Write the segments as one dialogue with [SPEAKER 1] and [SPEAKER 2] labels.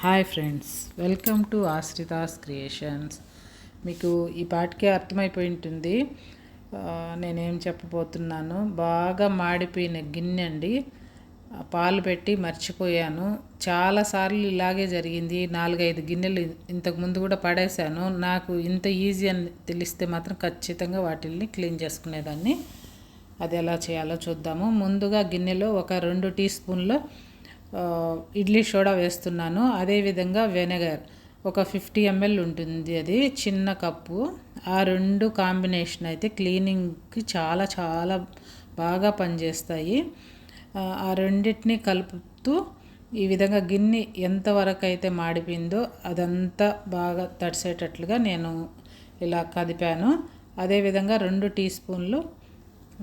[SPEAKER 1] Hi friends welcome to Ashrita's creations మీకు ఈ పాటికే అర్థమైపోయి ఉంటుంది నేనేం చెప్పబోతున్నాను బాగా మాడిపోయిన గిన్నె అండి. పాలు పెట్టి మర్చిపోయాను. చాలాసార్లు ఇలాగే జరిగింది. నాలుగైదు గిన్నెలు ఇంతకు ముందు కూడా పడేశాను. నాకు ఇంత ఈజీ అని తెలిస్తే మాత్రం ఖచ్చితంగా వాటిల్ని క్లీన్ చేసుకునేదాన్ని. అది ఎలా చేయాలో చూద్దాము. ముందుగా గిన్నెలో ఒక రెండు టీ స్పూన్ల ఇడ్లీ సోడా వేస్తున్నాను. అదేవిధంగా వెనగర్. ఒక ఫిఫ్టీ ఎంఎల్ ఉంటుంది అది చిన్న కప్పు. ఆ రెండు కాంబినేషన్ అయితే క్లీనింగ్కి చాలా చాలా బాగా పనిచేస్తాయి. ఆ, రెండింటిని కలుపుతూ ఈ విధంగా గిన్నె ఎంతవరకు అయితే మాడిపోయిందో అదంతా బాగా తడిసేటట్లుగా నేను ఇలా కదిపాను. అదేవిధంగా రెండు టీ స్పూన్లు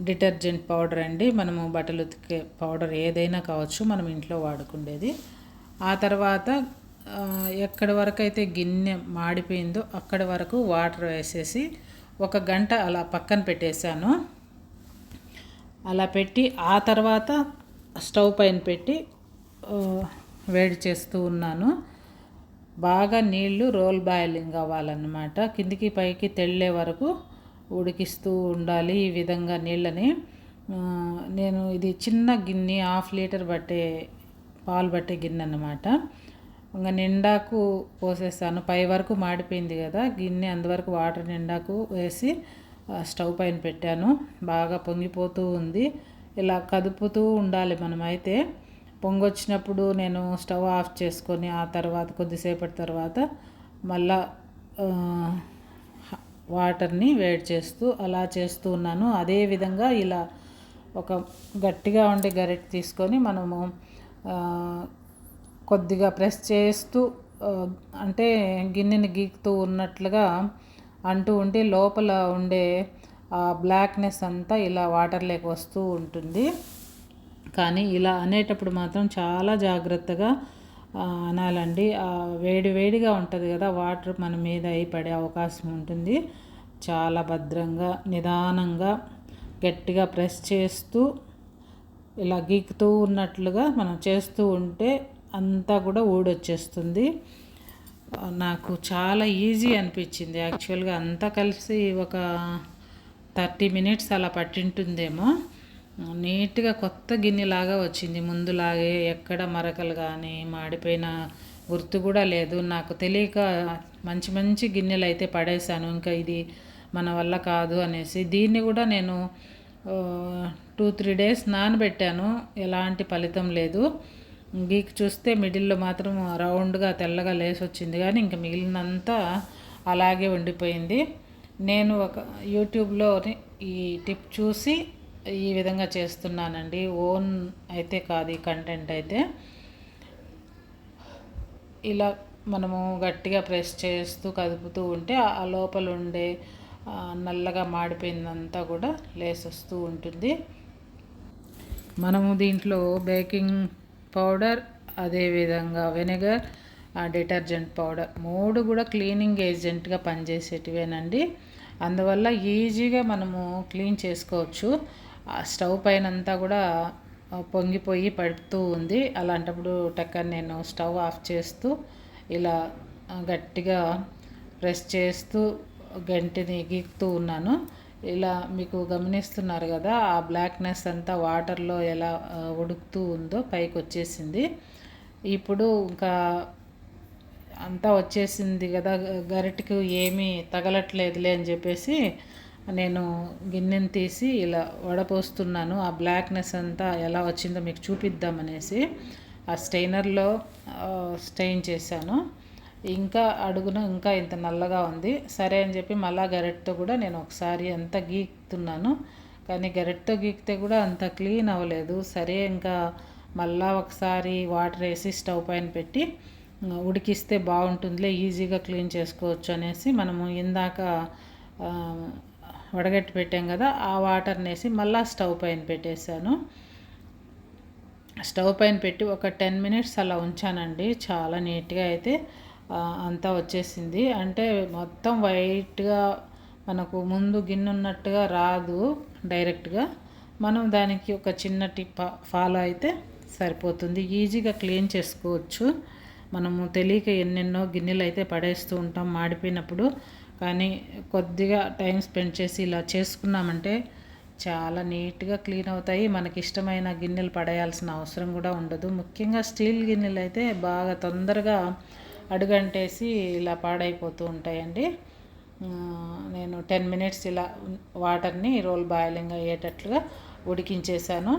[SPEAKER 1] డిటర్జెంట్ పౌడర్ అండి. మనము బట్టలు ఉతికే పౌడర్ ఏదైనా కావచ్చు మనం ఇంట్లో వాడుకుండేది. ఆ తర్వాత ఎక్కడి వరకు అయితే గిన్నె మాడిపోయిందో అక్కడి వరకు వాటర్ వేసేసి ఒక గంట అలా పక్కన పెట్టేశాను. అలా పెట్టి ఆ తర్వాత స్టవ్ పైన పెట్టి వేడి చేస్తూ ఉన్నాను. బాగా నీళ్ళు రోల్ బాయిలింగ్ అవ్వాలన్నమాట. కిందికి పైకి తెల్లే వరకు ఉడికిస్తూ ఉండాలి ఈ విధంగా నీళ్ళని. నేను ఇది చిన్న గిన్నె హాఫ్ లీటర్ బట్టే పాలు బట్టే గిన్నె అన్నమాట. ఇంకా నిండాకు పోసేస్తాను. పై వరకు మాడిపోయింది కదా గిన్నె అంతవరకు వాటర్ నిండాకు వేసి స్టవ్ పైన పెట్టాను. బాగా పొంగిపోతూ ఉంది. ఇలా కదుపుతూ ఉండాలి మనమైతే పొంగొచ్చినప్పుడు నేను స్టవ్ ఆఫ్ చేసుకొని ఆ తర్వాత కొద్దిసేపటి తర్వాత మళ్ళా వాటర్ని వేడి చేస్తూ అలా చేస్తూ ఉన్నాను. అదేవిధంగా ఇలా ఒక గట్టిగా ఉండే గరిటె తీసుకొని మనము కొద్దిగా ప్రెస్ చేస్తూ అంటే గిన్నెని గీకుతూ ఉన్నట్లుగా అంటూ ఉంటే లోపల ఉండే బ్లాక్నెస్ అంతా ఇలా వాటర్లోకి వస్తూ ఉంటుంది. కానీ ఇలా అనేటప్పుడు మాత్రం చాలా జాగ్రత్తగా అనాలండి. వేడి వేడిగా ఉంటుంది కదా వాటర్ మన మీద అయి పడే అవకాశం ఉంటుంది. చాలా భద్రంగా నిదానంగా గట్టిగా ప్రెస్ చేస్తూ ఇలా గీకుతూ ఉన్నట్లుగా మనం చేస్తూ ఉంటే అంతా కూడా ఊడొచ్చేస్తుంది. నాకు చాలా ఈజీ అనిపించింది. యాక్చువల్గా అంతా కలిసి ఒక థర్టీ మినిట్స్ అలా పట్టింటుందేమో. నీట్గా కొత్త గిన్నెలాగా వచ్చింది. ముందులాగే ఎక్కడ మరకలు కానీ మాడిపోయిన గుర్తు కూడా లేదు. నాకు తెలియక మంచి మంచి గిన్నెలు అయితే పడేశాను. ఇంకా ఇది మన వల్ల కాదు అనేసి. దీన్ని కూడా నేను టూ త్రీ డేస్ నానబెట్టాను. ఎలాంటి ఫలితం లేదు. గీక్ చూస్తే మిడిల్లో మాత్రం రౌండ్గా తెల్లగా లేసి వచ్చింది కానీ ఇంకా మిగిలినంతా అలాగే ఉండిపోయింది. నేను ఒక యూట్యూబ్లో ఈ టిప్ చూసి ఈ విధంగా చేస్తున్నానండి. ఓన్ అయితే కాదు ఈ కంటెంట్ అయితే. ఇలా మనము గట్టిగా ప్రెస్ చేస్తూ కదుపుతూ ఉంటే ఆ లోపల ఉండే నల్లగా మాడిపోయిందంతా కూడా లేసి వస్తూ ఉంటుంది. మనము దీంట్లో బేకింగ్ పౌడర్ అదేవిధంగా వెనిగర్ డిటర్జెంట్ పౌడర్ మూడు కూడా క్లీనింగ్ ఏజెంట్గా పనిచేసేటివేనండి. అందువల్ల ఈజీగా మనము క్లీన్ చేసుకోవచ్చు. ఆ స్టవ్ పైన అంతా కూడా పొంగిపోయి పడుతూ ఉంది. అలాంటప్పుడు టక్కర్ నేను స్టవ్ ఆఫ్ చేస్తూ ఇలా గట్టిగా ప్రెస్ చేస్తూ గంటిని గీక్తూ ఉన్నాను. ఇలా మీకు గమనిస్తున్నారు కదా ఆ బ్లాక్నెస్ అంతా వాటర్లో ఎలా ఉడుకుతూ ఉందో పైకి వచ్చేసింది. ఇప్పుడు ఇంకా అంతా వచ్చేసింది కదా గరిటకు ఏమీ తగలట్లేదులే అని చెప్పేసి నేను గిన్నెని తీసి ఇలా వడపోస్తున్నాను. ఆ బ్లాక్నెస్ అంతా ఎలా వచ్చిందో మీకు చూపిద్దామనేసి ఆ స్టెయినర్లో స్టెయిన్ చేశాను. ఇంకా అడుగున ఇంకా ఇంత నల్లగా ఉంది. సరే అని చెప్పి మళ్ళా గరెట్తో కూడా నేను ఒకసారి అంత గీకుతున్నాను. కానీ గరెట్తో గీకితే కూడా అంత క్లీన్ అవ్వలేదు. సరే ఇంకా మళ్ళా ఒకసారి వాటర్ వేసి స్టవ్ పైన పెట్టి ఉడికిస్తే బాగుంటుందిలే ఈజీగా క్లీన్ చేసుకోవచ్చు అనేసి మనము ఇందాక వడగట్టి పెట్టాం కదా ఆ వాటర్ని వేసి మళ్ళీ స్టవ్ పైన పెట్టేశాను. స్టవ్ పైన పెట్టి ఒక టెన్ మినిట్స్ అలా ఉంచానండి. చాలా నీట్గా అయితే అంతా వచ్చేసింది. అంటే మొత్తం వైట్గా మనకు ముందు గిన్నె ఉన్నట్టుగా రాదు డైరెక్ట్గా. మనం దానికి ఒక చిన్న టిప్ ఫాలో అయితే సరిపోతుంది. ఈజీగా క్లీన్ చేసుకోవచ్చు. మనము తెలియక ఎన్నెన్నో గిన్నెలు అయితే పడేస్తూ ఉంటాం మాడిపోయినప్పుడు. కానీ కొద్దిగా టైం స్పెండ్ చేసి ఇలా చేసుకున్నామంటే చాలా నీట్గా క్లీన్ అవుతాయి. మనకి ఇష్టమైన గిన్నెలు పడేయాల్సిన అవసరం కూడా ఉండదు. ముఖ్యంగా స్టీల్ గిన్నెలు అయితే బాగా తొందరగా అడుగంటేసి ఇలా పాడైపోతూ ఉంటాయండి. నేను టెన్ మినిట్స్ ఇలా వాటర్ని రోల్ బాయిలింగ్ అయ్యేటట్లుగా ఉడికించేశాను.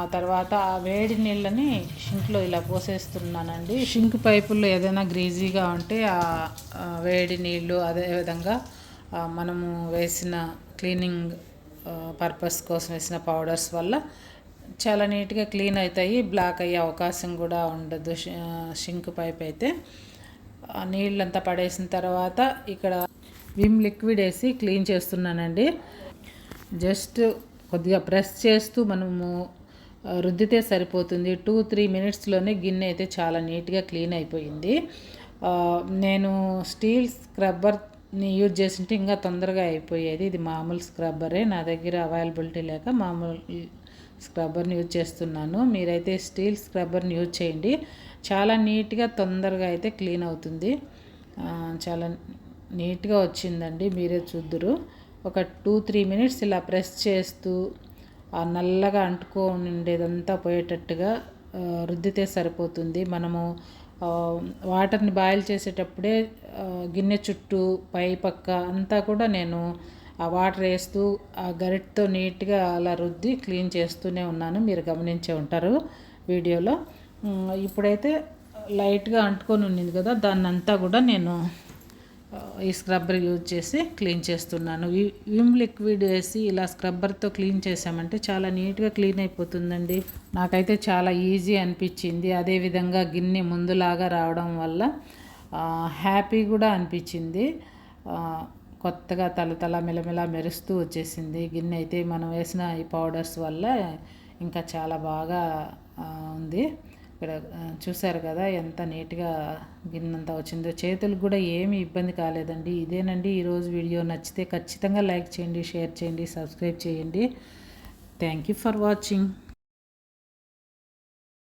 [SPEAKER 1] ఆ తర్వాత ఆ వేడి నీళ్ళని షింక్లో ఇలా పోసేస్తున్నానండి. షింక్ పైపుల్లో ఏదైనా గ్రీజీగా ఉంటే ఆ వేడి నీళ్ళు అదేవిధంగా మనము వేసిన క్లీనింగ్ పర్పస్ కోసం వేసిన పౌడర్స్ వల్ల చాలా నీట్గా క్లీన్ అవుతాయి బ్లాక్ అయ్యే అవకాశం కూడా ఉండదు షింక్ పైప్ అయితే. నీళ్ళంతా పడేసిన తర్వాత ఇక్కడ విమ్ లిక్విడ్ వేసి క్లీన్ చేస్తున్నానండి. జస్ట్ కొద్దిగా ప్రెస్ చేస్తూ మనము రుద్దితే సరిపోతుంది. టూ త్రీ మినిట్స్లోనే గిన్నె అయితే చాలా నీట్గా క్లీన్ అయిపోయింది. నేను స్టీల్ స్క్రబ్బర్ని యూజ్ చేసింటే ఇంకా తొందరగా అయిపోయేది. ఇది మామూలు స్క్రబ్బరే. నా దగ్గర అవైలబిలిటీ లేక మామూలు స్క్రబ్బర్ని యూజ్ చేస్తున్నాను. మీరైతే స్టీల్ స్క్రబ్బర్ని యూజ్ చేయండి. చాలా నీట్గా తొందరగా అయితే క్లీన్ అవుతుంది. చాలా నీట్గా వచ్చిందండి. మీరే చూద్దురు. ఒక టూ త్రీ మినిట్స్ ఇలా ప్రెస్ చేస్తూ ఆ నల్లగా అంటుకో ఉండేదంతా పోయేటట్టుగా రుద్దితే సరిపోతుంది. మనము వాటర్ని బాయిల్ చేసేటప్పుడే గిన్నె చుట్టూ పై పక్క అంతా కూడా నేను ఆ వాటర్ వేస్తూ ఆ గరిటతో నీట్గా అలా రుద్ది క్లీన్ చేస్తూనే ఉన్నాను. మీరు గమనించే ఉంటారు వీడియోలో. ఇప్పుడైతే లైట్గా అంటుకొని ఉన్నింది కదా దాన్ని అంతా కూడా నేను ఈ స్క్రబ్బర్ యూజ్ చేసి క్లీన్ చేస్తున్నాను. విమ్ లిక్విడ్ వేసి ఇలా స్క్రబ్బర్తో క్లీన్ చేసామంటే చాలా నీట్గా క్లీన్ అయిపోతుందండి. నాకైతే చాలా ఈజీ అనిపించింది. అదేవిధంగా గిన్నె ముందులాగా రావడం వల్ల హ్యాపీ కూడా అనిపించింది. కొత్తగా తల తల మెలమెల మెరుస్తూ వచ్చేసింది. గిన్నె అయితే మనం వేసిన ఈ పౌడర్స్ వల్ల ఇంకా చాలా బాగా ఉంది. ఇక్కడ చూసారు కదా ఎంత నీట్గా గిన్నంతా వచ్చిందో. చేతులకు కూడా ఏమీ ఇబ్బంది కాలేదండి. ఇదేనండి ఈరోజు వీడియో నచ్చితే ఖచ్చితంగా లైక్ చేయండి షేర్ చేయండి సబ్స్క్రైబ్ చేయండి. Thank you for watching.